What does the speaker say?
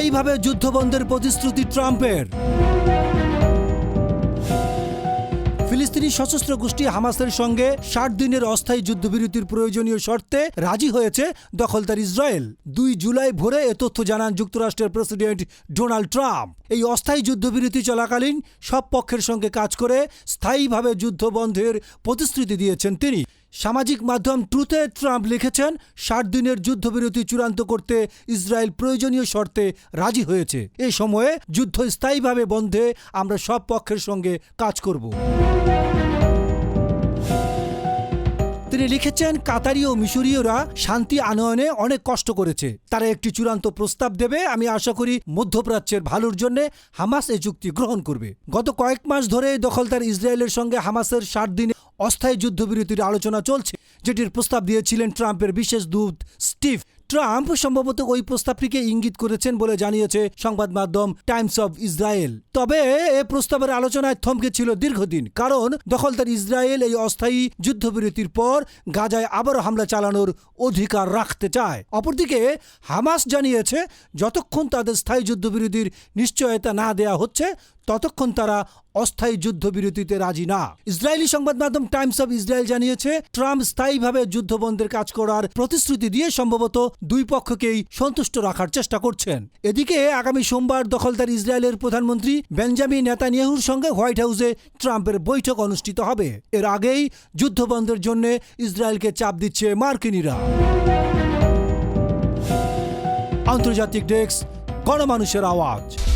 স্থায়ীভাবে যুদ্ধবন্ধের প্রতিশ্রুতি ট্রাম্পের। ফিলিস্তিনি সশস্ত্র গোষ্ঠী হামাসের সঙ্গে ষাট দিনের অস্থায়ী যুদ্ধবিরতির প্রয়োজনীয় শর্তে রাজি হয়েছে দখলদার ইসরায়েল। দুই জুলাই ভোরে এ তথ্য জানান যুক্তরাষ্ট্রের প্রেসিডেন্ট ডোনাল্ড ট্রাম্প। এই অস্থায়ী যুদ্ধবিরতি চলাকালীন সব পক্ষের সঙ্গে কাজ করে স্থায়ীভাবে যুদ্ধ বন্ধের প্রতিশ্রুতি দিয়েছেন তিনি। সামাজিক মাধ্যম ট্রুথে ট্রাম্প লিখেছেন, ষাট দিনের যুদ্ধবিরতি চূড়ান্ত করতে ইসরায়েল প্রয়োজনীয় শর্তে রাজি হয়েছে। এ সময়ে যুদ্ধ স্থায়ীভাবে বন্ধে আমরা সব পক্ষের সঙ্গে কাজ করব। তিনি লিখেছেন কাতারি ও মিশরীয়রা শান্তি আনয়নে অনেক কষ্ট করেছে। তারা একটি চূড়ান্ত প্রস্তাব দেবে। আমি আশা করি মধ্যপ্রাচ্যের ভালোর জন্য হামাস এই চুক্তি গ্রহণ করবে। গত কয়েক মাস ধরে দখলদার ইসরায়েলের সঙ্গে হামাসের ষাট দিনে অস্থায়ী যুদ্ধবিরতির আলোচনা চলছে, যেটির প্রস্তাব দিয়েছিলেন ট্রাম্পের বিশেষ দূত স্টিভ ট্রাম্প সম্ভবত ওই প্রস্তাবটিকে ইঙ্গিত করেছেন বলে জানিয়েছে সংবাদ মাধ্যম টাইমস অব ইসরায়েল। তবে এ প্রস্তাবের আলোচনায় থমকে ছিল দীর্ঘদিন, কারণ দখলদার ইসরায়েল এই অস্থায়ী যুদ্ধবিরতির পর গাজায় আবারও হামলা চালানোর অধিকার রাখতে চায়। অপরদিকে, হামাস জানিয়েছে, যতক্ষণ তাদের স্থায়ী যুদ্ধবিরতির নিশ্চয়তা না দেয়া হচ্ছে, ততক্ষণ তারা অস্থায়ী যুদ্ধবিরতিতে রাজি না। ইসরায়েলি সংবাদ মাধ্যম টাইমস অব ইসরায়েল জানিয়েছে, ট্রাম্প স্থায়ীভাবে যুদ্ধবন্ধের কাজ করার প্রতিশ্রুতি দিয়ে সম্ভবত দুই পক্ষকেই সন্তুষ্ট রাখার চেষ্টা করছেন। এদিকে আগামী সোমবার দখলদার ইসরায়েলের প্রধানমন্ত্রী বেঞ্জামিন নেতানিয়াহুর সঙ্গে হোয়াইট হাউসে ট্রাম্পের বৈঠক অনুষ্ঠিত হবে। এর আগেই যুদ্ধবন্ধের জন্য ইসরায়েলকে চাপ দিচ্ছে মার্কিনীরা। আন্তর্জাতিক ডেস্ক, গণমানুষের আওয়াজ।